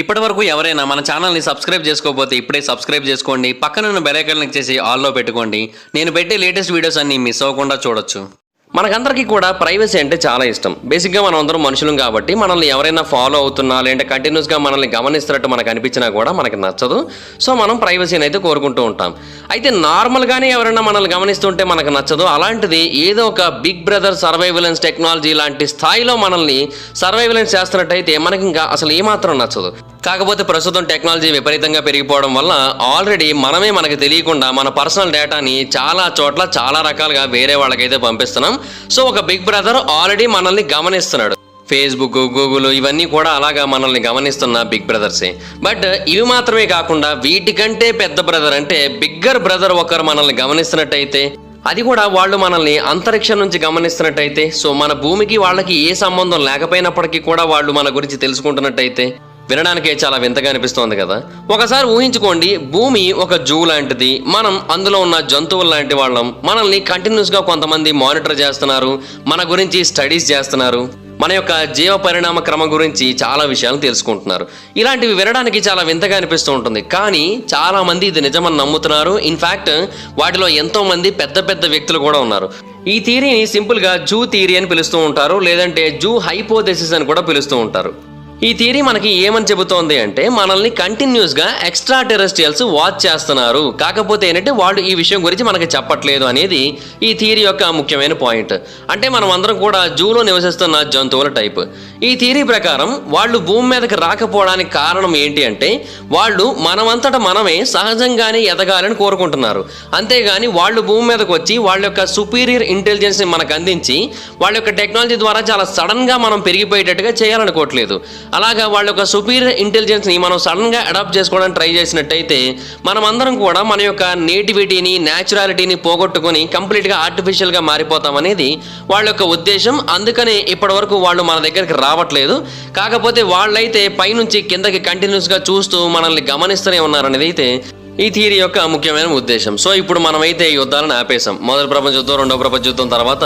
ఇప్పటి వరకు ఎవరైనా మన ఛానల్ని సబ్స్క్రైబ్ చేసుకోకపోతే ఇప్పుడే సబ్స్క్రైబ్ చేసుకోండి. పక్కనున్న బెల్ క్లిక్ చేసి ఆల్లో పెట్టుకోండి. నేను పెట్టే లేటెస్ట్ వీడియోస్ అన్ని మిస్ అవ్వకుండా చూడొచ్చు. మనకందరికీ కూడా ప్రైవసీ అంటే చాలా ఇష్టం. బేసిక్గా మనం అందరం మనుషులం కాబట్టి మనల్ని ఎవరైనా ఫాలో అవుతున్నా లేదంటే కంటిన్యూస్గా మనల్ని గమనిస్తున్నట్టు మనకు అనిపించినా కూడా మనకి నచ్చదు. సో మనం ప్రైవసీని అయితే కోరుకుంటూ ఉంటాం. అయితే నార్మల్గానే ఎవరైనా మనల్ని గమనిస్తుంటే మనకు నచ్చదు. అలాంటిది ఏదో ఒక బిగ్ బ్రదర్ సర్వైవలెన్స్ టెక్నాలజీ లాంటి స్థాయిలో మనల్ని సర్వైవలెన్స్ చేస్తున్నట్టయితే మనకి ఇంకా అసలు ఏమాత్రం నచ్చదు. కాకపోతే ప్రస్తుతం టెక్నాలజీ విపరీతంగా పెరిగిపోవడం వల్ల ఆల్రెడీ మనమే మనకు తెలియకుండా మన పర్సనల్ డేటాని చాలా చోట్ల చాలా రకాలుగా వేరే వాళ్ళకైతే పంపిస్తున్నాం. సో ఒక బిగ్ బ్రదర్ ఆల్రెడీ మనల్ని గమనిస్తున్నాడు. ఫేస్బుక్ గూగుల్ ఇవన్నీ కూడా అలాగా మనల్ని గమనిస్తున్న బిగ్ బ్రదర్సే. బట్ ఇవి మాత్రమే కాకుండా వీటికంటే పెద్ద బ్రదర్ అంటే బిగ్గర్ బ్రదర్ ఒకరు మనల్ని గమనిస్తున్నట్టయితే అది కూడా వాళ్ళు మనల్ని అంతరిక్షం నుంచి గమనిస్తున్నట్టయితే సో మన భూమికి వాళ్ళకి ఏ సంబంధం లేకపోయినప్పటికీ కూడా వాళ్ళు మన గురించి తెలుసుకుంటున్నట్టయితే వినడానికే చాలా వింతగా అనిపిస్తోంది కదా. ఒకసారి ఊహించుకోండి భూమి ఒక జూ లాంటిది మనం అందులో ఉన్న జంతువులు లాంటి వాళ్ళం మనల్ని కంటిన్యూస్గా కొంతమంది మానిటర్ చేస్తున్నారు మన గురించి స్టడీస్ చేస్తున్నారు మన యొక్క జీవ పరిణామ క్రమం గురించి చాలా విషయాలు తెలుసుకుంటున్నారు. ఇలాంటివి వినడానికి చాలా వింతగా అనిపిస్తూ ఉంటుంది. కానీ చాలామంది ఇది నిజమని నమ్ముతున్నారు. ఇన్ఫ్యాక్ట్ వాటిలో ఎంతోమంది పెద్ద పెద్ద వ్యక్తులు కూడా ఉన్నారు. ఈ థియరీని సింపుల్గా జూ థియరీ అని పిలుస్తూ ఉంటారు లేదంటే జూ హైపోథెసిస్ అని కూడా పిలుస్తూ ఉంటారు. ఈ థియరీ మనకి ఏమని చెబుతోంది అంటే మనల్ని కంటిన్యూస్గా ఎక్స్ట్రా టెరెస్ట్రియల్స్ వాచ్ చేస్తున్నారు. కాకపోతే ఏంటంటే వాళ్ళు ఈ విషయం గురించి మనకి చెప్పట్లేదు అనేది ఈ థియరీ యొక్క ముఖ్యమైన పాయింట్ అంటే మనం అందరం కూడా జూలో నివసిస్తున్న జంతువుల టైప్ ఈ థియరీ ప్రకారం వాళ్ళు భూమి మీదకి రాకపోవడానికి కారణం ఏంటి అంటే వాళ్ళు మనమంతట మనమే సహజంగానే ఎదగాలని కోరుకుంటున్నారు. అంతేగాని వాళ్ళు భూమి మీదకి వచ్చి వాళ్ళ యొక్క సుపీరియర్ ఇంటెలిజెన్స్ని మనకు అందించి వాళ్ళ యొక్క టెక్నాలజీ ద్వారా చాలా సడన్గా మనం పెరిగిపోయేటట్టుగా చేయాలనుకోవట్లేదు. అలాగా వాళ్ళ యొక్క సుపీరియర్ ఇంటెలిజెన్స్ని మనం సడన్గా అడాప్ట్ చేసుకోవడానికి ట్రై చేసినట్టయితే మనమందరం కూడా మన యొక్క నేటివిటీని న్యాచురాలిటీని పోగొట్టుకొని కంప్లీట్గా ఆర్టిఫిషియల్గా మారిపోతాం అనేది వాళ్ళ యొక్క ఉద్దేశం. అందుకనే ఇప్పటివరకు వాళ్ళు మన దగ్గరికి రావట్లేదు. కాకపోతే వాళ్ళైతే పైనుంచి కిందకి కంటిన్యూస్గా చూస్తూ మనల్ని గమనిస్తూనే ఉన్నారనేది అయితే ఈ థియరీ యొక్క ముఖ్యమైన ఉద్దేశం. సో ఇప్పుడు మనమైతే ఈ యుద్ధాలను ఆపేసాం మొదటి ప్రపంచ యుద్ధం రెండో ప్రపంచ యుద్ధం తర్వాత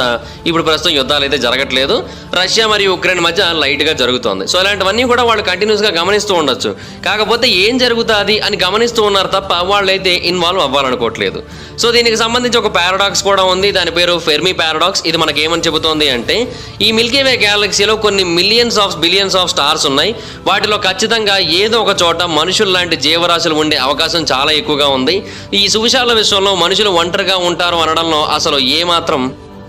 ఇప్పుడు ప్రస్తుతం యుద్ధాలు అయితే జరగట్లేదు. రష్యా మరియు ఉక్రెయిన్ మధ్య లైట్గా జరుగుతోంది. సో ఇలాంటివన్నీ కూడా వాళ్ళు కంటిన్యూస్గా గమనిస్తూ ఉండొచ్చు. కాకపోతే ఏం జరుగుతుంది అని గమనిస్తూ ఉన్నారు తప్ప వాళ్ళైతే ఇన్వాల్వ్ అవ్వాలనుకోవట్లేదు. సో దీనికి సంబంధించి ఒక పారాడాక్స్ కూడా ఉంది. దాని పేరు ఫెర్మీ పారాడాక్స్. ఇది మనకి ఏమని చెబుతోంది అంటే ఈ మిల్కీ వే గ్యాలక్సీలో కొన్ని millions of billions of stars ఉన్నాయి. వాటిలో ఖచ్చితంగా ఏదో ఒక చోట మనుషులు లాంటి జీవరాశులు ఉండే అవకాశం చాలా ఎక్కువగా ఉంది. ఈ సువిశాల విశ్వంలో మనుషులు ఒంటరిగా ఉంటారు అనడంలో అసలు ఏమాత్రం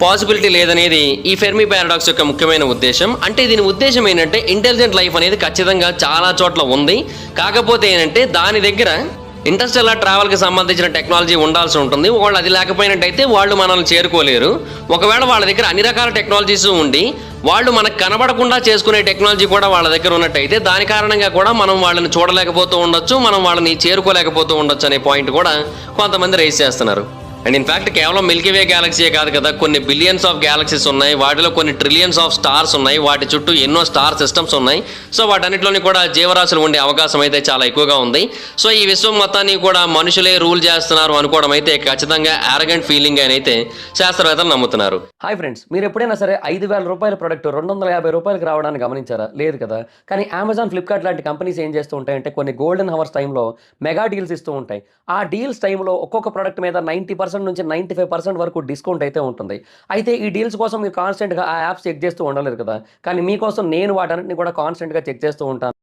పాసిబిలిటీ లేదనేది ఈ ఫెర్మి పారాడాక్స్ యొక్క ముఖ్యమైన ఉద్దేశం. అంటే దీని ఉద్దేశం ఏంటంటే ఇంటెలిజెంట్ లైఫ్ అనేది ఖచ్చితంగా చాలా చోట్ల ఉంది. కాకపోతే ఏంటంటే దాని దగ్గర ఇంటర్స్టెల్లార్ ట్రావెల్కి సంబంధించిన టెక్నాలజీ ఉండాల్సి ఉంటుంది. వాళ్ళు అది లేకపోయినట్టయితే వాళ్ళు మనల్ని చేరుకోలేరు. ఒకవేళ వాళ్ళ దగ్గర అన్ని రకాల టెక్నాలజీస్ ఉండి వాళ్ళు మనకు కనబడకుండా చేసుకునే టెక్నాలజీ కూడా వాళ్ళ దగ్గర ఉన్నట్టయితే దాని కారణంగా కూడా మనం వాళ్ళని చూడలేకపోతూ ఉండొచ్చు మనం వాళ్ళని చేరుకోలేకపోతూ ఉండొచ్చు అనే పాయింట్ కూడా కొంతమంది రేస్ చేస్తున్నారు. అండ్ ఇన్ఫాక్ట్ కేవలం మిల్కీవే గ్యాలక్సీయే కాదు కదా కొన్ని బిలియన్స్ ఆఫ్ గ్యాలక్సీస్ ఉన్నాయి వాటిలో కొన్ని ట్రిలియన్స్ ఆఫ్ స్టార్స్ ఉన్నాయి వాటి చుట్టూ ఎన్నో స్టార్ సిస్టమ్స్ ఉన్నాయి. సో వాటన్నిటిలోని కూడా జీవరాశులు ఉండే అవకాశం అయితే చాలా ఎక్కువగా ఉంది. సో ఈ విశ్వం మొత్తాన్ని కూడా మనుషులే రూల్ చేస్తున్నారు అనుకోవడం అయితే ఖచ్చితంగా ఆరగెంట్ ఫీలింగ్ అని అయితే శాస్త్రవేత్తలు నమ్ముతున్నారు. హాయ్ ఫ్రెండ్స్ మీరు ఎప్పుడైనా సరే ఐదు వేల రూపాయల ప్రొడక్ట్ రెండు వందల యాభై రూపాయలకు రావడానికి గమనించారా? లేదు కదా. కానీ అమెజాన్ ఫ్లిప్కార్ట్ లాంటి కంపెనీస్ ఏం చేస్తూ ఉంటాయంటే కొన్ని గోల్డెన్ హవర్స్ టైంలో మెగా డీల్స్ ఇస్తూ ఉంటాయి. ఆ డీల్స్ టైంలో ఒక్కొక్క ప్రొడక్ట్ మీద నైంటీ పర్సెంట్ నుంచి నైంటీ ఫైవ్ పర్సెంట్ వరకు డిస్కౌంట్ అయితే ఉంటుంది. అయితే ఈ డీల్స్ కోసం మీరు కాన్స్టెంట్గా ఆ యాప్స్ చెక్ చేస్తూ ఉండలేదు కదా. కానీ మీకోసం నేను వాటన్నిటిని కూడా కాన్స్టెంట్గా చెక్ చేస్తూ ఉంటాను.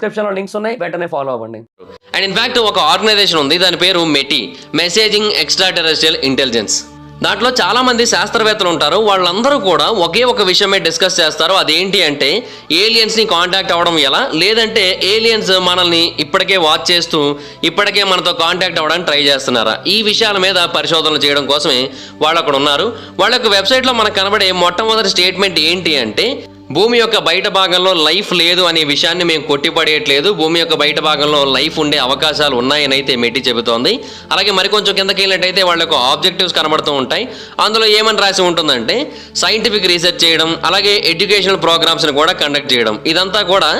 డిస్క్రిప్షన్లో లింక్స్ ఉన్నాయి. వెంటనే ఫాలో అవ్వండి. అండ్ ఇన్ఫాక్ట్ ఒక ఆర్గనైజేషన్ ఉంది. దాని పేరు METI messaging extra terrestrial intelligence దాంట్లో చాలా మంది శాస్త్రవేత్తలు ఉంటారు. వాళ్ళందరూ కూడా ఒకే ఒక విషయమే డిస్కస్ చేస్తారు. అదేంటి అంటే ఏలియన్స్ని కాంటాక్ట్ అవ్వడం ఎలా? లేదంటే ఏలియన్స్ మనల్ని ఇప్పటికే వాచ్ చేస్తూ ఇప్పటికే మనతో కాంటాక్ట్ అవ్వడానికి ట్రై చేస్తున్నారా? ఈ విషయాల మీద పరిశోధనలు చేయడం కోసమే వాళ్ళు అక్కడ ఉన్నారు. వాళ్ళ యొక్క వెబ్సైట్లో మనకు కనబడే మొట్టమొదటి స్టేట్మెంట్ ఏంటి అంటే భూమి యొక్క బయట భాగంలో లైఫ్ లేదు అనే విషయాన్ని మేము కొట్టిపడేయట్లేదు. భూమి యొక్క బయట భాగంలో లైఫ్ ఉండే అవకాశాలు ఉన్నాయని అయితే మెట్టి చెబుతోంది. అలాగే మరికొంచెం కిందకి వెళ్ళినట్టయితే వాళ్ళ యొక్క ఆబ్జెక్టివ్స్ కనబడుతూ ఉంటాయి. అందులో ఏమని రాసి ఉంటుందంటే సైంటిఫిక్ రీసెర్చ్ చేయడం అలాగే ఎడ్యుకేషనల్ ప్రోగ్రామ్స్ని కూడా కండక్ట్ చేయడం. ఇదంతా కూడా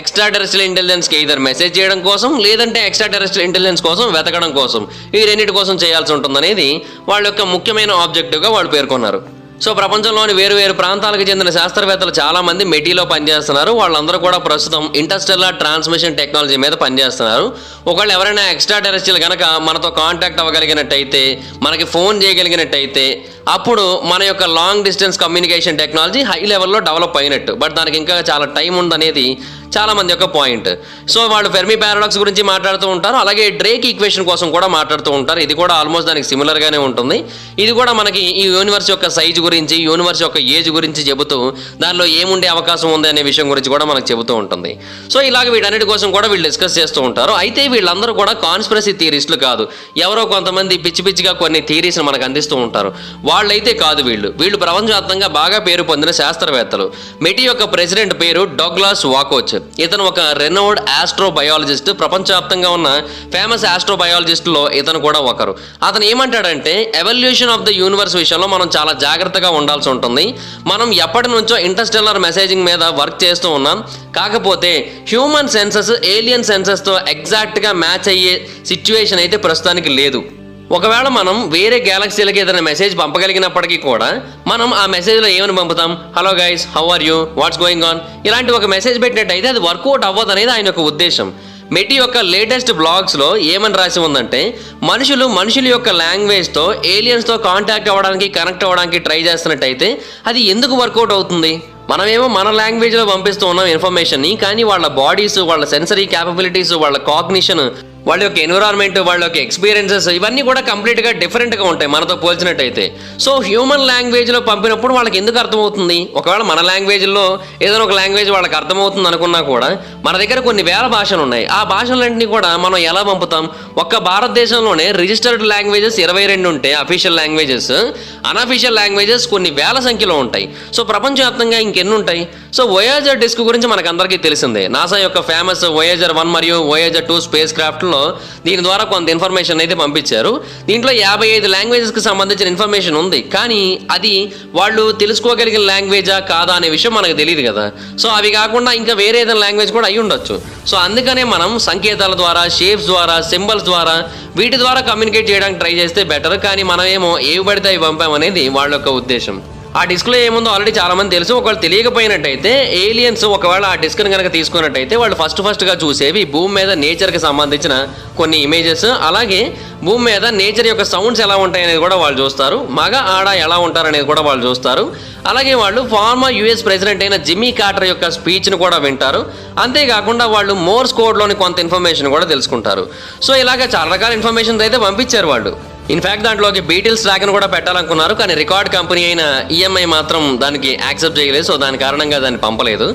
ఎక్స్ట్రా టెరెస్ట్రియల్ ఇంటెలిజెన్స్కి ఇద్దరు మెసేజ్ చేయడం కోసం లేదంటే ఎక్స్ట్రా టెరెస్ట్రియల్ ఇంటెలిజెన్స్ కోసం వెతకడం కోసం. ఈ రెండింటి కోసం చేయాల్సి ఉంటుందనేది వాళ్ళ యొక్క ముఖ్యమైన ఆబ్జెక్టివ్గా వాళ్ళు పేర్కొన్నారు. సో ప్రపంచంలోని వేరు వేరు ప్రాంతాలకు చెందిన శాస్త్రవేత్తలు చాలా మంది మెటీలో పనిచేస్తున్నారు. వాళ్ళందరూ కూడా ప్రస్తుతం ఇంటర్స్టెల్లార్ ట్రాన్స్మిషన్ టెక్నాలజీ మీద పనిచేస్తున్నారు. ఒకవేళ ఎవరైనా ఎక్స్ట్రా టెరెస్ట్రియల్ కనుక మనతో కాంటాక్ట్ అవ్వగలిగినట్టయితే మనకి ఫోన్ చేయగలిగినట్టయితే అప్పుడు మన యొక్క long distance communication technology high లెవెల్లో డెవలప్ అయినట్టు. బట్ దానికి ఇంకా చాలా టైం ఉందనేది చాలా మంది యొక్క పాయింట్. సో వాళ్ళు ఫెర్మి పారాడాక్స్ గురించి మాట్లాడుతూ ఉంటారు. అలాగే డ్రేక్ ఈక్వేషన్ కోసం కూడా మాట్లాడుతూ ఉంటారు. ఇది కూడా ఆల్మోస్ట్ దానికి సిమిలర్గానే ఉంటుంది. ఇది కూడా మనకి ఈ యూనివర్స్ యొక్క సైజ్ గురించి యూనివర్స్ యొక్క ఏజ్ గురించి చెబుతూ దానిలో ఏముండే అవకాశం ఉంది అనే విషయం గురించి కూడా మనకు చెబుతూ ఉంటుంది. సో ఇలాగ వీటన్నిటి కోసం కూడా వీళ్ళు డిస్కస్ చేస్తూ ఉంటారు. అయితే వీళ్ళందరూ కూడా కాన్స్పిరసీ థియరిస్టులు కాదు. ఎవరో కొంతమంది పిచ్చి పిచ్చిగా కొన్ని థియరీస్ని మనకు అందిస్తూ ఉంటారు. వాళ్ళైతే కాదు వీళ్ళు. వీళ్ళు ప్రపంచవ్యాప్తంగా బాగా పేరు పొందిన శాస్త్రవేత్తలు. మెటి యొక్క ప్రెసిడెంట్ పేరు డొగ్లాస్ వాకోచ్ ఇతను ఒక రెనోడ్ ఆస్ట్రోబయాలజిస్ట్ ప్రపంచవ్యాప్తంగా ఉన్న ఫేమస్ ఆస్ట్రోబయాలజిస్ట్లో ఇతను కూడా ఒకరు. అతను ఏమంటాడంటే ఎవల్యూషన్ ఆఫ్ ద యూనివర్స్ విషయంలో మనం చాలా జాగ్రత్తగా ఉండాల్సి ఉంటుంది. మనం ఎప్పటి నుంచో ఇంటర్స్టెల్లర్ మెసేజింగ్ మీద వర్క్ చేస్తూ ఉన్నాం. కాకపోతే హ్యూమన్ సెన్సెస్ ఏలియన్ సెన్సెస్తో ఎగ్జాక్ట్గా మ్యాచ్ అయ్యే సిచ్యువేషన్ అయితే ప్రస్తుతానికి లేదు. ఒకవేళ మనం వేరే గ్యాలక్సీలకి ఏదైనా మెసేజ్ పంపగలిగినప్పటికీ కూడా మనం ఆ మెసేజ్లో ఏమని పంపుతాం? Hello guys how are you what's going on ఇలాంటి ఒక మెసేజ్ పెట్టినట్టయితే అది వర్కౌట్ అవ్వదు అనేది ఆయన యొక్క ఉద్దేశం. మెటి యొక్క లేటెస్ట్ బ్లాగ్స్లో ఏమని రాసి ఉందంటే మనుషులు మనుషుల యొక్క లాంగ్వేజ్తో ఏలియన్స్తో కాంటాక్ట్ అవ్వడానికి కనెక్ట్ అవ్వడానికి ట్రై చేస్తున్నట్టయితే అది ఎందుకు వర్కౌట్ అవుతుంది? మనమేమో మన లాంగ్వేజ్లో పంపిస్తూ ఉన్నాం ఇన్ఫర్మేషన్ని కానీ వాళ్ళ బాడీస్ వాళ్ళ సెన్సరీ క్యాపబిలిటీస్ వాళ్ళ కాగ్నిషన్ వాళ్ళ యొక్క ఎన్విరాన్మెంట్ వాళ్ళ యొక్క ఎక్స్పీరియన్సెస్ ఇవన్నీ కూడా కంప్లీట్గా డిఫరెంట్గా ఉంటాయి మనతో పోల్చినట్టయితే. సో హ్యూమన్ లాంగ్వేజ్లో పంపినప్పుడు వాళ్ళకి ఎందుకు అర్థమవుతుంది? ఒకవేళ మన లాంగ్వేజ్లో ఏదైనా ఒక లాంగ్వేజ్ వాళ్ళకి అర్థమవుతుంది అనుకున్నా కూడా మన దగ్గర కొన్ని వేల భాషలు ఉన్నాయి. ఆ భాషలన్నింటినీ కూడా మనం ఎలా పంపుతాం? ఒక్క భారతదేశంలోనే రిజిస్టర్డ్ లాంగ్వేజెస్ ఇరవై రెండు ఉంటాయి అఫీషియల్ లాంగ్వేజెస్ అన్అఫీషియల్ లాంగ్వేజెస్ కొన్ని వేల సంఖ్యలో ఉంటాయి. సో ప్రపంచవ్యాప్తంగా ఇంకెన్ని ఉంటాయి? సో వోయాజర్ డిస్క్ గురించి మనకు అందరికీ తెలిసిందే. నాసా యొక్క ఫేమస్ వోయాజర్ వన్ మరియు వోయాజర్ టూ స్పేస్ క్రాఫ్ట్లో దీని ద్వారా కొంత ఇన్ఫర్మేషన్ అయితే పంపించారు. దీంట్లో యాభై ఐదు లాంగ్వేజెస్కి సంబంధించిన ఇన్ఫర్మేషన్ ఉంది. కానీ అది వాళ్ళు తెలుసుకోగలిగిన లాంగ్వేజా కాదా అనే విషయం మనకు తెలియదు కదా. సో అవి కాకుండా ఇంకా వేరే ఏదైనా లాంగ్వేజ్ కూడా అయి ఉండొచ్చు. సో అందుకనే మనం సంకేతాల ద్వారా షేప్స్ ద్వారా సింబల్స్ ద్వారా వీటి ద్వారా కమ్యూనికేట్ చేయడానికి ట్రై చేస్తే బెటర్ కానీ మనమేమో ఏవి పడితే అవి పంపామనేది వాళ్ళ యొక్క ఉద్దేశం. ఆ డిస్క్లో ఏముందో ఆల్రెడీ చాలామంది తెలుసు. ఒకవేళ తెలియకపోయినట్టయితే ఏలియన్స్ ఒకవేళ ఆ డిస్క్ని కనుక తీసుకున్నట్టయితే వాళ్ళు ఫస్ట్ ఫస్ట్గా చూసేవి భూమి మీద నేచర్కి సంబంధించిన కొన్ని ఇమేజెస్ అలాగే భూమి మీద నేచర్ యొక్క సౌండ్స్ ఎలా ఉంటాయనేది కూడా వాళ్ళు చూస్తారు. మగ ఆడ ఎలా ఉంటారనేది కూడా వాళ్ళు చూస్తారు. అలాగే వాళ్ళు ఫార్మర్ యుఎస్ ప్రెసిడెంట్ అయిన జిమ్మీ కార్టర్ యొక్క స్పీచ్ను కూడా వింటారు. అంతేకాకుండా వాళ్ళు మోర్స్ కోడ్లోని కొంత ఇన్ఫర్మేషన్ కూడా తెలుసుకుంటారు. సో ఇలాగ చాలా రకాల ఇన్ఫర్మేషన్ అయితే పంపించారు వాళ్ళు. ఇన్ఫాక్ట్ దాంట్లోకి బీటిల్స్ ట్రాక్ను కూడా పెట్టాలనుకున్నారు కానీ రికార్డ్ కంపెనీ అయిన ఈఎంఐ మాత్రం దానికి యాక్సెప్ట్ చేయలేదు సో దాని కారణంగా దాన్ని పంపలేదు.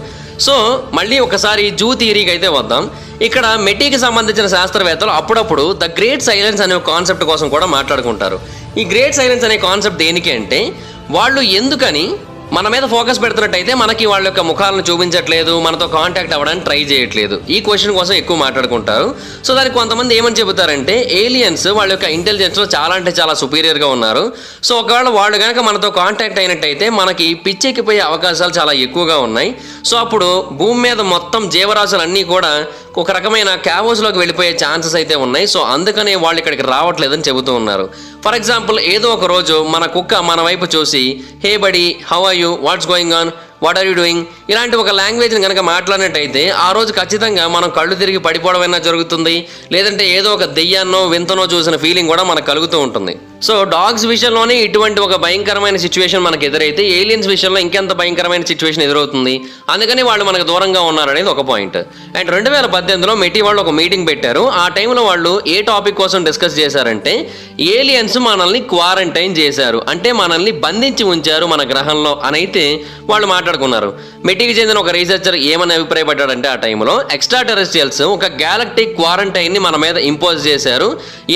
సో మళ్ళీ ఒకసారి జూ థియరీకి అయితే వద్దాం. ఇక్కడ మెటీకి సంబంధించిన శాస్త్రవేత్తలు అప్పుడప్పుడు ద గ్రేట్ సైలెన్స్ అనే కాన్సెప్ట్ కోసం కూడా మాట్లాడుకుంటారు. ఈ గ్రేట్ సైలెన్స్ అనే కాన్సెప్ట్ దేనికి అంటే వాళ్ళు ఎందుకని మన మీద ఫోకస్ పెడుతున్నట్టయితే మనకి వాళ్ళ యొక్క ముఖాలను చూపించట్లేదు మనతో కాంటాక్ట్ అవ్వడానికి ట్రై చేయట్లేదు. ఈ క్వశ్చన్ కోసం ఎక్కువ మాట్లాడుకుంటారు. సో దానికి కొంతమంది ఏమని చెబుతారంటే ఏలియన్స్ వాళ్ళ యొక్క ఇంటెలిజెన్స్లో చాలా అంటే చాలా సుపీరియర్గా ఉన్నారు. సో ఒకవేళ వాళ్ళు కనుక మనతో కాంటాక్ట్ అయినట్టయితే మనకి పిచ్చెక్కిపోయే అవకాశాలు చాలా ఎక్కువగా ఉన్నాయి. సో అప్పుడు భూమి మీద మొత్తం జీవరాశులు అన్నీ కూడా ఒక రకమైన క్యావోస్లోకి వెళ్ళిపోయే ఛాన్సెస్ అయితే ఉన్నాయి. సో అందుకనే వాళ్ళు ఇక్కడికి రావట్లేదని చెబుతూ ఉన్నారు. ఫర్ ఎగ్జాంపుల్ ఏదో ఒక రోజు మన కుక్క మన వైపు చూసి hey buddy how are you? What's going on? What are you doing ఇలాంటి ఒక లాంగ్వేజ్ని కనుక మాట్లాడినట్టయితే ఆ రోజు ఖచ్చితంగా మనం కళ్ళు తిరిగి పడిపోవడమైనా జరుగుతుంది? లేదంటే ఏదో ఒక దెయ్యాన్నో వింతనో చూసిన ఫీలింగ్ కూడా మనకు కలుగుతూ ఉంటుంది. సో డాగ్స్ విషయంలోనే ఇటువంటి ఒక భయంకరమైన సిచ్యువేషన్ మనకు ఎదురైతే ఏలియన్స్ విషయంలో ఇంకెంత భయంకరమైన సిచ్యువేషన్ ఎదురవుతుంది? అందుకని వాళ్ళు మనకు దూరంగా ఉన్నారనేది ఒక పాయింట్ అండ్ రెండు వేల పద్దెనిమిదిలో మెటీ వాళ్ళు ఒక మీటింగ్ పెట్టారు. ఆ టైంలో వాళ్ళు ఏ టాపిక్ కోసం డిస్కస్ చేశారంటే ఏలియన్స్ మనల్ని క్వారంటైన్ చేశారు. అంటే మనల్ని బంధించి ఉంచారు మన గ్రహంలో. అనైతే వాళ్ళు మాట్లాడారు మాట్లాడుకున్నారు. మెటీకి చెందిన ఒక రీసెర్చర్ ఏమని అభిప్రాయపడ్డాడంటే ఆ టైంలో ఎక్స్ట్రా టెరెస్ట్రియల్స్ ఒక గ్యాలక్టిక్ క్వారంటైన్ని మన మీద ఇంపోజ్ చేశారు.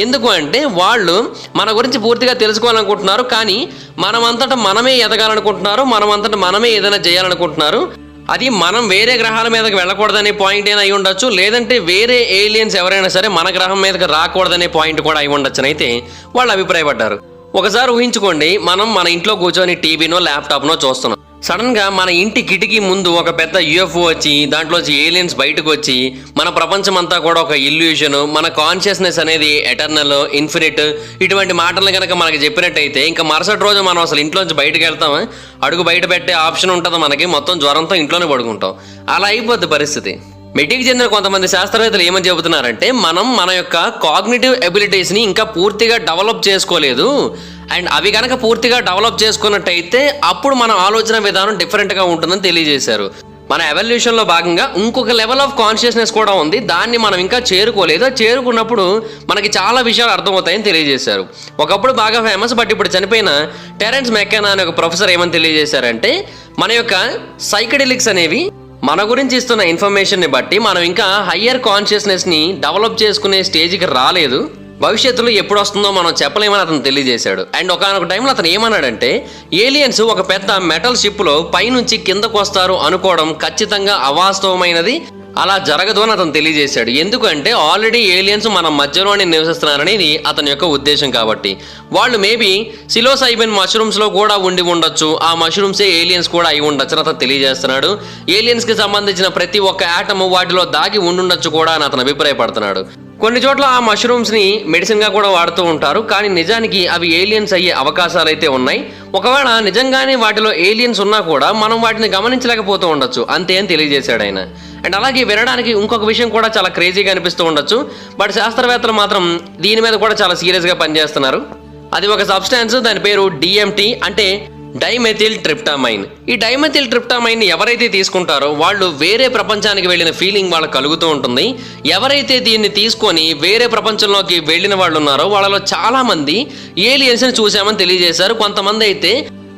ఎందుకు అంటే వాళ్ళు మన గురించి పూర్తిగా తెలుసుకోవాలనుకుంటున్నారు కానీ మనమంతటా మనమే ఎదగాలనుకుంటున్నారు మనమంతటా మనమే ఏదైనా చేయాలనుకుంటున్నారు. అది మనం వేరే గ్రహాల మీదకి వెళ్ళకూడదనే పాయింట్ అయినా అయి ఉండొచ్చు లేదంటే వేరే ఏలియన్స్ ఎవరైనా సరే మన గ్రహం మీదకి రాకూడదనే పాయింట్ కూడా అయి ఉండొచ్చు అయితే వాళ్ళు అభిప్రాయపడ్డారు. ఒకసారి ఊహించుకోండి మనం మన ఇంట్లో కూర్చొని టీవీనో ల్యాప్టాప్నో చూస్తున్నాం. సడన్గా మన ఇంటి కిటికీ ముందు ఒక పెద్ద యుఎఫ్ఓ వచ్చి దాంట్లోంచి ఏలియన్స్ బయటకు వచ్చి మన ప్రపంచం అంతా కూడా ఒక ఇల్యూషన్ మన కాన్షియస్నెస్ అనేది ఎటర్నల్ ఇన్ఫినిట్ ఇటువంటి మాటలు కనుక మనకి చెప్పినట్టయితే ఇంకా మరుసటి రోజు మనం అసలు ఇంట్లోంచి బయటకు వెళ్తాం అడుగు బయట పెట్టే ఆప్షన్ ఉంటుంది మనకి మొత్తం జ్వరంతో ఇంట్లోనే పడుకుంటాం. అలా అయిపోద్ది పరిస్థితి. మెటీకి చెందిన కొంతమంది శాస్త్రవేత్తలు ఏమని చెబుతున్నారంటే మనం మన యొక్క కాగ్నిటివ్ ఎబిలిటీస్ని ఇంకా పూర్తిగా డెవలప్ చేసుకోలేదు. అండ్ అవి కనుక పూర్తిగా డెవలప్ చేసుకున్నట్టయితే అప్పుడు మన ఆలోచన విధానం డిఫరెంట్గా ఉంటుందని తెలియజేశారు. మన ఎవల్యూషన్లో భాగంగా ఇంకొక లెవెల్ ఆఫ్ కాన్షియస్నెస్ కూడా ఉంది. దాన్ని మనం ఇంకా చేరుకోలేదు. చేరుకున్నప్పుడు మనకి చాలా విషయాలు అర్థమవుతాయని తెలియజేశారు. ఒకప్పుడు బాగా ఫేమస్ బట్ ఇప్పుడు చనిపోయిన టెరెన్స్ మెక్కెనా అనే ఒక ప్రొఫెసర్ ఏమని తెలియజేశారంటే మన యొక్క సైకడిలిక్స్ అనేవి మన గురించి ఇస్తున్న ఇన్ఫర్మేషన్ని బట్టి మనం ఇంకా హయ్యర్ కాన్షియస్నెస్ని డెవలప్ చేసుకునే స్టేజ్కి రాలేదు. భవిష్యత్తులో ఎప్పుడు వస్తుందో మనం చెప్పలేమని అతను తెలియజేశాడు. అండ్ ఒకనొక టైంలో అతను ఏమన్నాడంటే ఏలియన్స్ ఒక పెద్ద మెటల్ షిప్లో పైనుంచి కిందకు వస్తారు అనుకోవడం ఖచ్చితంగా అవాస్తవమైనది. అలా జరగదు అని అతను తెలియజేశాడు. ఎందుకంటే ఆల్రెడీ ఏలియన్స్ మన మధ్యలోనే నివసిస్తున్నారనేది అతని యొక్క ఉద్దేశం కాబట్టి. వాళ్ళు మేబీ సిలోసైబెన్ మష్రూమ్స్లో కూడా ఉండి ఉండొచ్చు ఆ మష్రూమ్సే ఏలియన్స్ కూడా అయి ఉండొచ్చు అని అతను తెలియజేస్తున్నాడు. ఏలియన్స్కి సంబంధించిన ప్రతి ఒక్క ఆటము వాటిలో దాగి ఉండుండొచ్చు కూడా అని అతను అభిప్రాయపడుతున్నాడు. కొన్ని చోట్ల ఆ మష్రూమ్స్ని మెడిసిన్గా కూడా వాడుతూ ఉంటారు కానీ నిజానికి అవి ఏలియన్స్ అయ్యే అవకాశాలు అయితే ఉన్నాయి. ఒకవేళ నిజంగానే వాటిలో ఏలియన్స్ ఉన్నా కూడా మనం వాటిని గమనించలేకపోతూ ఉండొచ్చు. అంతే అని తెలియజేశాడు ఆయన. అండ్ అలాగే వినడానికి ఇంకొక విషయం కూడా చాలా క్రేజీగా అనిపిస్తూ ఉండొచ్చు. బట్ శాస్త్రవేత్తలు మాత్రం దీని మీద కూడా చాలా సీరియస్గా పనిచేస్తున్నారు. అది ఒక సబ్స్టాన్స్ దాని పేరు డిఎంటి అంటే డైమెథిల్ ట్రిప్టామైన్. ఈ డైమెథిల్ ట్రిప్టామైన్ ఎవరైతే తీసుకుంటారో వాళ్ళు వేరే ప్రపంచానికి వెళ్ళిన ఫీలింగ్ వాళ్ళకి కలుగుతూ ఉంటుంది. ఎవరైతే దీన్ని తీసుకొని వేరే ప్రపంచంలోకి వెళ్ళిన వాళ్ళు ఉన్నారో వాళ్ళలో చాలా మంది ఏలియన్స్ని చూసామని తెలియజేశారు. కొంతమంది అయితే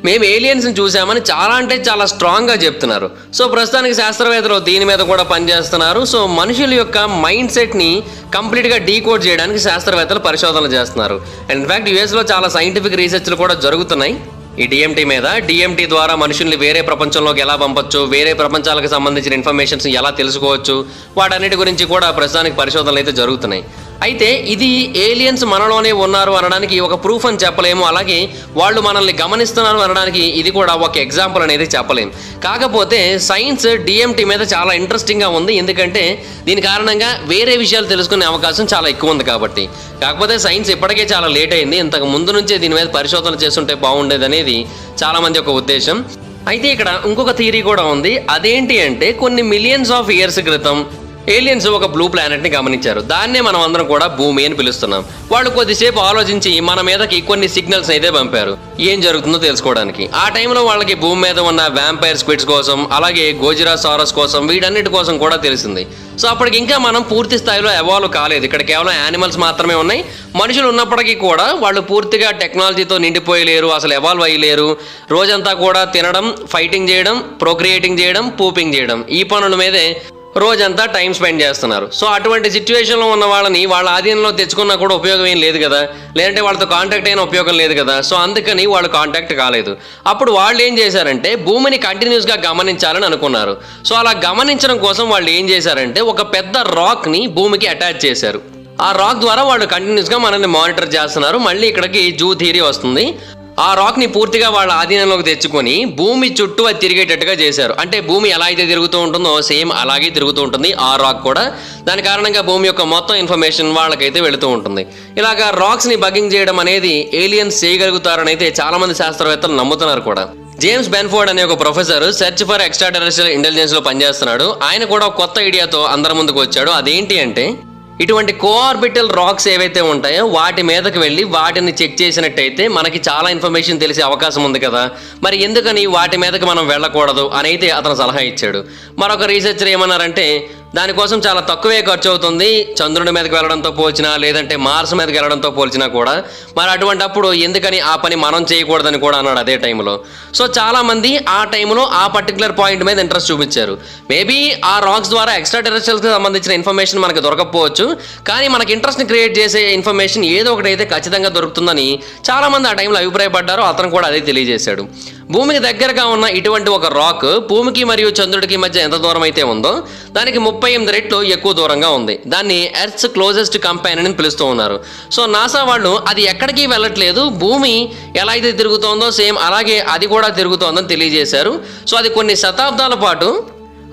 మేము ఏలియన్స్ని చూసామని చాలా అంటే చాలా స్ట్రాంగ్గా చెప్తున్నారు. సో ప్రస్తుతానికి శాస్త్రవేత్తలు దీని మీద కూడా పనిచేస్తున్నారు. సో మనుషుల యొక్క మైండ్ సెట్ని కంప్లీట్గా డీకోడ్ చేయడానికి శాస్త్రవేత్తలు పరిశోధనలు చేస్తున్నారు. అండ్ ఇన్ఫాక్ట్ యుఎస్లో చాలా సైంటిఫిక్ రీసెర్చ్లు కూడా జరుగుతున్నాయి. ఈ డిఎంటీ మీద డిఎంటీ ద్వారా మనుషుల్ని వేరే ప్రపంచంలోకి ఎలా పంపొచ్చు వేరే ప్రపంచాలకు సంబంధించిన ఇన్ఫర్మేషన్స్ ఎలా తెలుసుకోవచ్చు వాటన్నిటి గురించి కూడా ప్రస్తుతానికి పరిశోధనలు అయితే జరుగుతున్నాయి. అయితే ఇది ఏలియన్స్ మనలోనే ఉన్నారు అనడానికి ఒక ప్రూఫ్ అని చెప్పలేము. అలాగే వాళ్ళు మనల్ని గమనిస్తున్నారు అనడానికి ఇది కూడా ఒక ఎగ్జాంపుల్ అనేది చెప్పలేము. కాకపోతే సైన్స్ డిఎంటీ మీద చాలా ఇంట్రెస్టింగ్గా ఉంది. ఎందుకంటే దీని కారణంగా వేరే విషయాలు తెలుసుకునే అవకాశం చాలా ఎక్కువ ఉంది కాబట్టి. కాకపోతే సైన్స్ ఇప్పటికే చాలా లేట్ అయింది. ఇంతకు ముందు నుంచే దీని మీద పరిశోధన చేస్తుంటే బాగుండేది అనేది చాలామంది ఒక ఉద్దేశం. అయితే ఇక్కడ ఇంకొక థియరీ కూడా ఉంది. అదేంటి అంటే కొన్ని మిలియన్స్ ఆఫ్ ఇయర్స్ క్రితం ఏలియన్స్ ఒక బ్లూ ప్లానెట్ని గమనించారు. దాన్నే మనం అందరం కూడా భూమి అని పిలుస్తున్నాం. వాళ్ళు కొద్దిసేపు ఆలోచించి మన మీదకి కొన్ని సిగ్నల్స్ అయితే పంపారు. ఏం జరుగుతుందో తెలుసుకోవడానికి. ఆ టైంలో వాళ్ళకి భూమి మీద ఉన్న వ్యాంపైర్ స్క్విడ్స్ కోసం అలాగే గోజిరా సారస్ కోసం వీటన్నిటి కోసం కూడా తెలిసింది. సో అప్పటికి ఇంకా మనం పూర్తి స్థాయిలో ఎవాల్వ్ కాలేదు. ఇక్కడ కేవలం యానిమల్స్ మాత్రమే ఉన్నాయి. మనుషులు ఉన్నప్పటికీ కూడా వాళ్ళు పూర్తిగా టెక్నాలజీతో నిండిపోయలేరు అసలు ఎవాల్వ్ అయ్యలేరు. రోజంతా కూడా తినడం ఫైటింగ్ చేయడం ప్రోక్రియేటింగ్ చేయడం పూపింగ్ చేయడం. ఈ పనుల మీదే రోజంతా టైం స్పెండ్ చేస్తున్నారు. సో అటువంటి సిచ్యువేషన్లో ఉన్న వాళ్ళని వాళ్ళ ఆధీనంలో తెచ్చుకున్నా కూడా ఉపయోగం ఏం లేదు కదా. లేదంటే వాళ్ళతో కాంటాక్ట్ అయిన ఉపయోగం లేదు కదా. సో అందుకని వాళ్ళు కాంటాక్ట్ కాలేదు. అప్పుడు వాళ్ళు ఏం చేశారంటే భూమిని కంటిన్యూస్గా గమనించాలని అనుకున్నారు. సో అలా గమనించడం కోసం వాళ్ళు ఏం చేశారంటే ఒక పెద్ద రాక్ని భూమికి అటాచ్ చేశారు. ఆ రాక్ ద్వారా వాళ్ళు కంటిన్యూస్గా మనల్ని మానిటర్ చేస్తున్నారు. మళ్ళీ ఇక్కడికి జూ థియరీ వస్తుంది. ఆ రాక్ని పూర్తిగా వాళ్ళ ఆధీనంలోకి తెచ్చుకొని భూమి చుట్టూ అది తిరిగేటట్టుగా చేశారు. అంటే భూమి ఎలా అయితే తిరుగుతూ ఉంటుందో సేమ్ అలాగే తిరుగుతూ ఉంటుంది. ఆ రాక్ కూడా దాని కారణంగా భూమి యొక్క మొత్తం ఇన్ఫర్మేషన్ వాళ్ళకైతే వెళుతూ ఉంటుంది. ఇలాగా రాక్స్ని బగ్గింగ్ చేయడం అనేది ఏలియన్స్ చేయగలుగుతారని అయితే చాలామంది శాస్త్రవేత్తలు నమ్ముతున్నారు కూడా. జేమ్స్ బెన్ఫోర్డ్ అనే ఒక professor search for extra terrestrial ఇంటెలిజెన్స్లో పనిచేస్తున్నాడు. ఆయన కూడా కొత్త ఐడియాతో అందరి ముందుకు వచ్చాడు. అదేంటి అంటే ఇటువంటి కోఆర్బిటల్ రాక్స్ ఏవైతే ఉంటాయో వాటి మీదకి వెళ్ళి వాటిని చెక్ చేసినట్టయితే మనకి చాలా ఇన్ఫర్మేషన్ తెలిసే అవకాశం ఉంది కదా. మరి ఎందుకని వాటి మీదకి మనం వెళ్ళకూడదు అని అయితే అతను సలహా ఇచ్చాడు. మరొక రీసెర్చర్ ఏమన్నారంటే దానికోసం చాలా తక్కువే ఖర్చు అవుతుంది. చంద్రుడి మీదకి వెళ్ళడంతో పోల్చినా లేదంటే మార్స్ మీదకి వెళ్ళడంతో పోల్చినా కూడా. మరి అటువంటప్పుడు ఎందుకని ఆ పని మనం చేయకూడదని కూడా అన్నాడు అదే టైంలో. సో చాలామంది ఆ టైంలో ఆ పర్టికులర్ పాయింట్ మీద ఇంట్రెస్ట్ చూపించారు. మేబీ ఆ రాక్స్ ద్వారా ఎక్స్ట్రా టెరెస్ట్రియల్స్కి సంబంధించిన ఇన్ఫర్మేషన్ మనకి దొరకకపోవచ్చు కానీ మనకి ఇంట్రెస్ట్ని క్రియేట్ చేసే ఇన్ఫర్మేషన్ ఏదో ఒకటి అయితే ఖచ్చితంగా దొరుకుతుందని చాలామంది ఆ టైంలో అభిప్రాయపడ్డారు. అతను కూడా అదే తెలియజేశాడు. భూమికి దగ్గరగా ఉన్న ఇటువంటి ఒక రాక్ భూమికి మరియు చంద్రుడికి మధ్య ఎంత దూరం అయితే ఉందో దానికి ముప్పై ఎనిమిది రెట్లు ఎక్కువ దూరంగా ఉంది. దాన్ని ఎర్త్స్ క్లోజెస్ట్ కంపైన్ అని పిలుస్తూ ఉన్నారు. సో నాసా వాళ్ళు అది ఎక్కడికి వెళ్ళట్లేదు భూమి ఎలా అయితే తిరుగుతోందో సేమ్ అలాగే అది కూడా తిరుగుతోందని తెలియజేశారు. సో అది కొన్ని శతాబ్దాల పాటు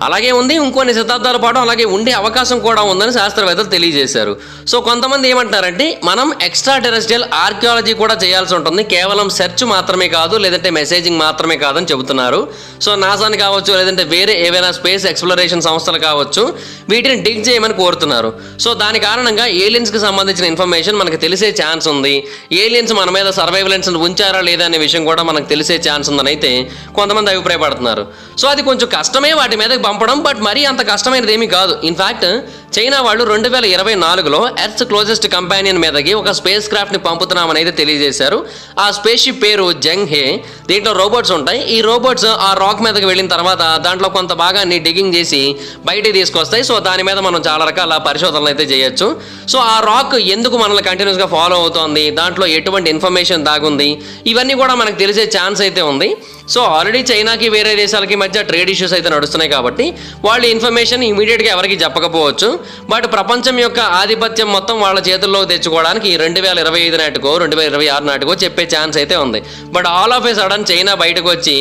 అలాగే ఉంది. ఇంకొన్ని శతాబ్దాల పాటు అలాగే ఉండే అవకాశం కూడా ఉందని శాస్త్రవేత్తలు తెలియజేశారు. సో కొంతమంది ఏమంటారంటే మనం ఎక్స్ట్రా టెరెస్ట్రియల్ ఆర్కియాలజీ కూడా చేయాల్సి ఉంటుంది. కేవలం సెర్చ్ మాత్రమే కాదు లేదంటే మెసేజింగ్ మాత్రమే కాదని చెబుతున్నారు. సో నాసాని కావచ్చు లేదంటే వేరే ఏవైనా స్పేస్ ఎక్స్ప్లోరేషన్ సంస్థలు కావచ్చు వీటిని డిగ్ చేయమని కోరుతున్నారు. సో దాని కారణంగా ఏలియన్స్కి సంబంధించిన ఇన్ఫర్మేషన్ మనకు తెలిసే ఛాన్స్ ఉంది. ఏలియన్స్ మన మీద సర్వైవలెన్స్ ఉంచారా లేదా అనే విషయం కూడా మనకు తెలిసే ఛాన్స్ ఉందని అయితే కొంతమంది అభిప్రాయపడుతున్నారు. సో అది కొంచెం కష్టమే వాటి మీద పంపడం బట్ మరీ అంత కష్టమైనది ఏమీ కాదు ఇన్ఫ్యాక్ట్ చైనా వాళ్ళు రెండు వేల ఇరవై నాలుగులో ఎర్త్ క్లోజెస్ట్ కంపానియన్ మీదకి ఒక స్పేస్ క్రాఫ్ట్ని పంపుతున్నామని అయితే తెలియజేశారు. ఆ స్పేస్ షిప్ పేరు జంగ్ హే దీంట్లో రోబోట్స్ ఉంటాయి. ఈ రోబోట్స్ ఆ రాక్ మీదకి వెళ్ళిన తర్వాత దాంట్లో కొంత భాగాన్ని డిగింగ్ చేసి బయటికి తీసుకొస్తాయి. సో దాని మీద మనం చాలా రకాల పరిశోధనలు అయితే చేయొచ్చు. సో ఆ రాక్ ఎందుకు మనల్ని కంటిన్యూస్గా ఫాలో అవుతోంది? దాంట్లో ఎటువంటి ఇన్ఫర్మేషన్ దాగుంది? ఇవన్నీ కూడా మనకు తెలిసే ఛాన్స్ అయితే ఉంది. సో ఆల్రెడీ చైనాకి వేరే దేశాలకి మధ్య ట్రేడ్ ఇష్యూస్ అయితే నడుస్తున్నాయి కాబట్టి వాళ్ళు ఇన్ఫర్మేషన్ ఇమీడియట్గా ఎవరికి చెప్పకపోవచ్చు. బట్ ప్రపంచం యొక్క ఆధిపత్యం మొత్తం వాళ్ళ చేతుల్లో తెచ్చుకోవడానికి రెండు వేల ఇరవై ఐదు నాటికో రెండు వేల ఇరవై ఆరు నాటికో చెప్పే ఛాన్స్ అయితే ఉంది. But all of a sudden China బయటకు వచ్చి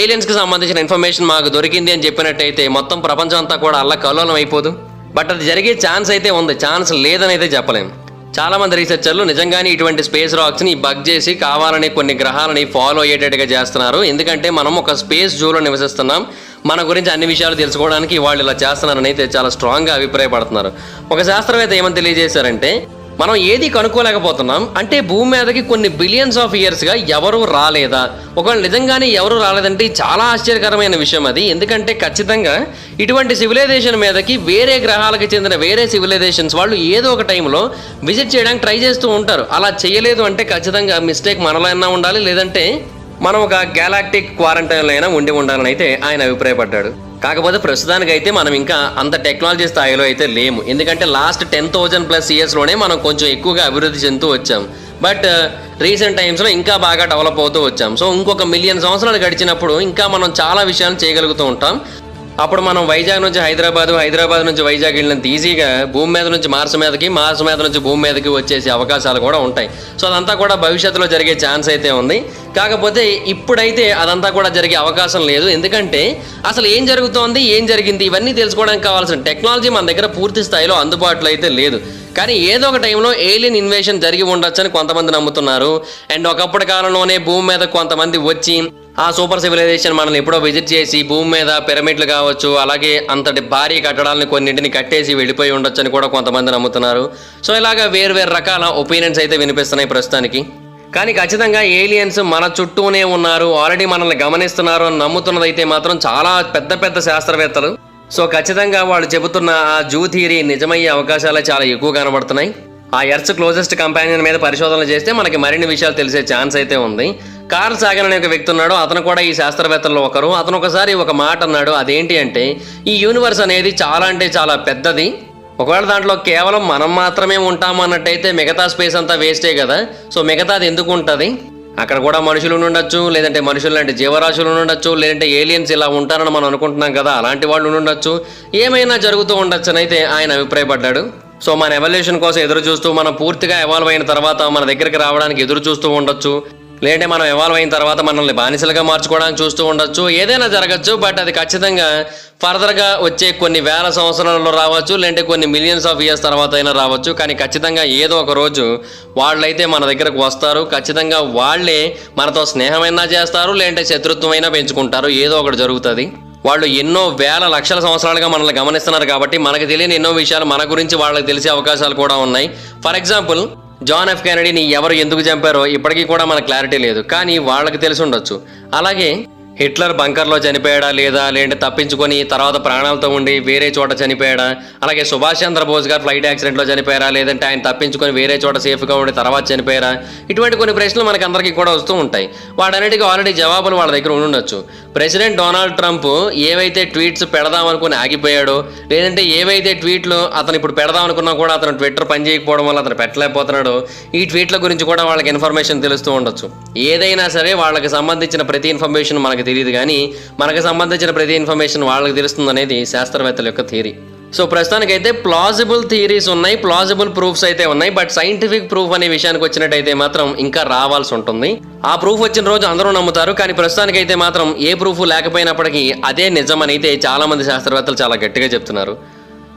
ఏలియన్స్కి సంబంధించిన ఇన్ఫర్మేషన్ మాకు దొరికింది అని చెప్పినట్టయితే మొత్తం ప్రపంచం అంతా కూడా అల్ల కలోలం అయిపోదు. బట్ అది జరిగే ఛాన్స్ అయితే ఉంది. ఛాన్స్ లేదని అయితే చెప్పలేము. చాలా మంది రీసెర్చర్లు నిజంగానే ఇటువంటి స్పేస్ రాక్స్ని బగ్ చేసి కావాలని కొన్ని గ్రహాలని ఫాలో అయ్యేటట్టుగా చేస్తున్నారు. ఎందుకంటే మనం ఒక స్పేస్ జూలో నివసిస్తున్నాం. మన గురించి అన్ని విషయాలు తెలుసుకోవడానికి వాళ్ళు ఇలా చేస్తున్నారని అయితే చాలా స్ట్రాంగ్గా అభిప్రాయపడుతున్నారు. ఒక శాస్త్రవేత్త ఏమని తెలియజేశారంటే మనం ఏది కనుక్కోలేకపోతున్నాం అంటే భూమి మీదకి కొన్ని బిలియన్స్ ఆఫ్ ఇయర్స్గా ఎవరు రాలేదా? ఒకవేళ నిజంగానే ఎవరు రాలేదంటే చాలా ఆశ్చర్యకరమైన విషయం అది. ఎందుకంటే ఖచ్చితంగా ఇటువంటి సివిలైజేషన్ మీదకి వేరే గ్రహాలకు చెందిన వేరే సివిలైజేషన్స్ వాళ్ళు ఏదో ఒక టైంలో విజిట్ చేయడానికి ట్రై చేస్తూ ఉంటారు. అలా చేయలేదు అంటే ఖచ్చితంగా మిస్టేక్ మనలో అయినా ఉండాలి. లేదంటే మనం ఒక గ్యాలాక్టిక్ క్వారంటైన్లో అయినా ఉండి ఉండాలని అయితే ఆయన అభిప్రాయపడ్డాడు. కాకపోతే ప్రస్తుతానికి అయితే మనం ఇంకా అంత టెక్నాలజీ స్థాయిలో అయితే లేము. ఎందుకంటే లాస్ట్ టెన్ థౌజండ్ ప్లస్ ఇయర్స్లోనే మనం కొంచెం ఎక్కువగా అభివృద్ధి చెందుతూ వచ్చాం. బట్ uh, రీసెంట్ టైమ్స్లో ఇంకా బాగా డెవలప్ అవుతూ వచ్చాం. సో ఇంకొక మిలియన్ సంవత్సరాలు గడిచినప్పుడు ఇంకా మనం చాలా విషయాలు చేయగలుగుతూ ఉంటాం. అప్పుడు మనం వైజాగ్ నుంచి హైదరాబాద్ హైదరాబాద్ నుంచి వైజాగ్ వెళ్ళినంత ఈజీగా భూమి మీద నుంచి మార్స్ మీదకి మార్స్ మీద నుంచి భూమి మీదకి వచ్చేసే అవకాశాలు కూడా ఉంటాయి. సో అదంతా కూడా భవిష్యత్తులో జరిగే ఛాన్స్ అయితే ఉంది. కాకపోతే ఇప్పుడైతే అదంతా కూడా జరిగే అవకాశం లేదు. ఎందుకంటే అసలు ఏం జరుగుతోంది ఏం జరిగింది ఇవన్నీ తెలుసుకోవడానికి కావాల్సిన టెక్నాలజీ మన దగ్గర పూర్తి స్థాయిలో అందుబాటులో అయితే లేదు. కానీ ఏదో ఒక టైంలో ఏలియన్ ఇన్వేషన్ జరిగి ఉండొచ్చని కొంతమంది నమ్ముతున్నారు. అండ్ ఒకప్పటి కాలంలోనే భూమి మీద కొంతమంది వచ్చి ఆ సూపర్ సివిలైజేషన్ మనల్ని ఎప్పుడో విజిట్ చేసి భూమి మీద పిరమిడ్లు కావచ్చు అలాగే అంతటి భారీ కట్టడాలను కొన్నింటిని కట్టేసి వెళ్ళిపోయి ఉండొచ్చని కూడా కొంతమంది నమ్ముతున్నారు. సో ఇలాగా వేరు వేరు రకాల ఒపీనియన్స్ అయితే వినిపిస్తున్నాయి ప్రస్తుతానికి. కానీ ఖచ్చితంగా ఏలియన్స్ మన చుట్టూనే ఉన్నారు ఆల్రెడీ మనల్ని గమనిస్తున్నారు అని నమ్ముతున్నదైతే మాత్రం చాలా పెద్ద పెద్ద శాస్త్రవేత్తలు. సో ఖచ్చితంగా వాళ్ళు చెబుతున్న ఆ జూ థియరీ నిజమయ్యే అవకాశాలే చాలా ఎక్కువ కనబడుతున్నాయి. ఆ ఎర్త్ క్లోజెస్ట్ కంపానియన్ మీద పరిశోధనలు చేస్తే మనకి మరిన్ని విషయాలు తెలిసే ఛాన్స్ అయితే ఉంది. కార్ల్ సాగన్ అనే ఒక వ్యక్తి ఉన్నాడు. అతను కూడా ఈ శాస్త్రవేత్తల్లో ఒకరు. అతను ఒకసారి ఒక మాట అన్నాడు. అదేంటి అంటే ఈ యూనివర్స్ అనేది చాలా అంటే చాలా పెద్దది. ఒకవేళ దాంట్లో కేవలం మనం మాత్రమే ఉంటాం అన్నట్టయితే మిగతా స్పేస్ అంతా వేస్టే కదా. సో మిగతాది ఎందుకు ఉంటుంది? అక్కడ కూడా మనుషులు ఉండొచ్చు లేదంటే మనుషులు లాంటి జీవరాశులు ఉండొచ్చు లేదంటే ఏలియన్స్ ఇలా ఉంటారని మనం అనుకుంటున్నాం కదా. అలాంటి వాళ్ళు ఉండొచ్చు ఏమైనా జరుగుతూ ఉండొచ్చు అయితే ఆయన అభిప్రాయపడ్డాడు. సో మన ఎవల్యూషన్ కోసం ఎదురు చూస్తూ మనం పూర్తిగా ఎవాల్వ్ అయిన తర్వాత మన దగ్గరికి రావడానికి ఎదురు చూస్తూ ఉండొచ్చు. లేదంటే మనం ఎవాల్వ్ అయిన తర్వాత మనల్ని బానిసలుగా మార్చుకోవడానికి చూస్తూ ఉండొచ్చు. ఏదైనా జరగచ్చు బట్ అది ఖచ్చితంగా ఫర్దర్గా వచ్చే కొన్ని వేల సంవత్సరాలలో రావచ్చు లేదంటే కొన్ని మిలియన్స్ ఆఫ్ ఇయర్స్ తర్వాత అయినా రావచ్చు. కానీ ఖచ్చితంగా ఏదో ఒక రోజు వాళ్ళైతే మన దగ్గరకు వస్తారు. ఖచ్చితంగా వాళ్ళే మనతో స్నేహమైనా చేస్తారు లేదంటే శత్రుత్వమైనా పెంచుకుంటారు. ఏదో ఒకటి జరుగుతుంది. వాళ్ళు ఎన్నో వేల లక్షల సంవత్సరాలుగా మనల్ని గమనిస్తున్నారు కాబట్టి మనకు తెలియని ఎన్నో విషయాలు మన గురించి వాళ్ళకి తెలిసే అవకాశాలు కూడా ఉన్నాయి. ఫర్ ఎగ్జాంపుల్ జాన్ ఎఫ్ కెనడీని ఎవరు ఎందుకు చంపారో ఇప్పటికీ కూడా మనకు క్లారిటీ లేదు. కానీ వాళ్ళకి తెలిసి ఉండొచ్చు. అలాగే హిట్లర్ బంకర్లో చనిపోయాడా లేదా లేదంటే తప్పించుకొని తర్వాత ప్రాణాలతో ఉండి వేరే చోట చనిపోయాడా? అలాగే సుభాష్ చంద్రబోస్ గారు ఫ్లైట్ యాక్సిడెంట్లో చనిపోయారా? లేదంటే ఆయన తప్పించుకొని వేరే చోట సేఫ్గా ఉండి తర్వాత చనిపోయారా? ఇటువంటి కొన్ని ప్రశ్నలు మనకి అందరికీ కూడా వస్తూ ఉంటాయి. వాటన్నిటికీ ఆల్రెడీ జవాబులు వాళ్ళ దగ్గర ఉండొచ్చు. ప్రెసిడెంట్ డొనాల్డ్ ట్రంప్ ఏవైతే ట్వీట్స్ పెడదామనుకుని ఆగిపోయాడో లేదంటే ఏవైతే ట్వీట్లు అతను ఇప్పుడు పెడదామనుకున్నా కూడా అతను ట్విట్టర్ పని చేయకపోవడం వల్ల అతను పెట్టలేకపోతున్నాడు ఈ ట్వీట్ల గురించి కూడా వాళ్ళకి ఇన్ఫర్మేషన్ తెలుస్తూ ఉండొచ్చు. ఏదైనా సరే వాళ్ళకి సంబంధించిన ప్రతి ఇన్ఫర్మేషన్ మనకి తెలియదు కానీ మనకు సంబంధించిన ప్రతి ఇన్ఫర్మేషన్ వాళ్ళకి తెలుస్తుంది అనేది శాస్త్రవేత్తల యొక్క థియరీ సో ప్రస్తుతానికైతే ప్లాజిబుల్ థియరీస్ ఉన్నాయి ప్లాజిబుల్ ప్రూఫ్స్ అయితే ఉన్నాయి బట్ సైంటిఫిక్ ప్రూఫ్ అనే విషయానికి వచ్చినట్టయితే మాత్రం ఇంకా రావాల్సి ఉంటుంది. ఆ ప్రూఫ్ వచ్చిన రోజు అందరూ నమ్ముతారు కానీ ప్రస్తుతానికైతే మాత్రం ఏ ప్రూఫ్ లేకపోయినప్పటికీ అదే నిజం అని అయితే చాలా మంది శాస్త్రవేత్తలు చాలా గట్టిగా చెప్తున్నారు.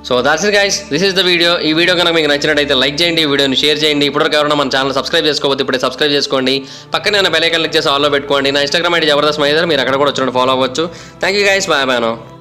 So that's it guys this is the video ఈ వీడియో కనుక మీకు నచ్చినట్టయితే లైక్ చేయండి ఈ వీడియోని షేర్ చేయండి. ఇప్పటివరకు ఎవరైనా మన ఛానల్ సబ్స్క్రైబ్ చేసుకోవద్దు ఇప్పుడే సబ్స్క్రైబ్ చేసుకోండి. పక్కనే ఉన్న బెల్ ఐకాన్ క్లిక్ చేసి ఆల్లో పెట్టుకోండి. నా ఇన్స్టాగ్రామ్ ఐడి జబర్దస్త్ మైదర్ మీరు అక్కడ కూడా వచ్చినట్టు ఫాలో అవ్వచ్చు. Thank you guys bye bye